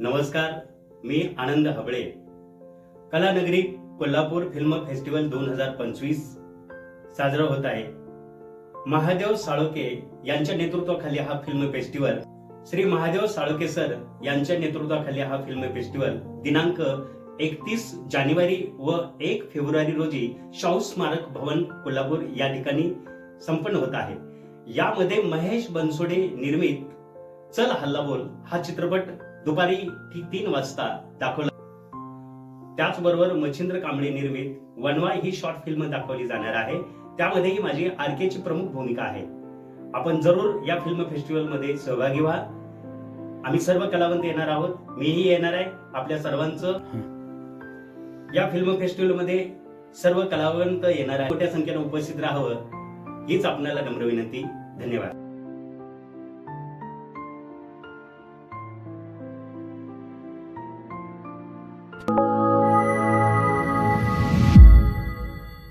नमस्कार मी Anand Habale. Kalanagari Kolhapur film festival दोन हजार पंचवीस साजरा होत आहे. महादेव साळोके यांच्या नेतृत्वाखाली हा film festival Shri Mahadev Saloke sir यांच्या नेतृत्वाखाली हा फिल्म फेस्टिवल दिनांक एकतीस जानेवारी व एक फेब्रुवारी रोजी शाहू स्मारक भवन कोल्हापूर या ठिकाणी संपन्न होत आहे. यामध्ये महेश बनसोडे निर्मित चल हल्ला बोल हा चित्रपट दुपारी ती- तीन वाजता दाखवला. त्याचबरोबर मच्छिंद्र कांबळे निर्मित वनवा ही शॉर्ट फिल्म दाखवली जाणार आहे. त्यामध्येही माझी आरकेची प्रमुख भूमिका आहे. आपण जरूर या फिल्म फेस्टिवलमध्ये सहभागी व्हा. आम्ही सर्व कलावंत येणार आहोत. मीही येणार आहे आपल्या सर्वांचं. या फिल्म फेस्टिवलमध्ये सर्व कलावंत येणार आहे मोठ्या संख्येने उपस्थित राहावं हीच आपल्याला नम्र विनंती. धन्यवाद.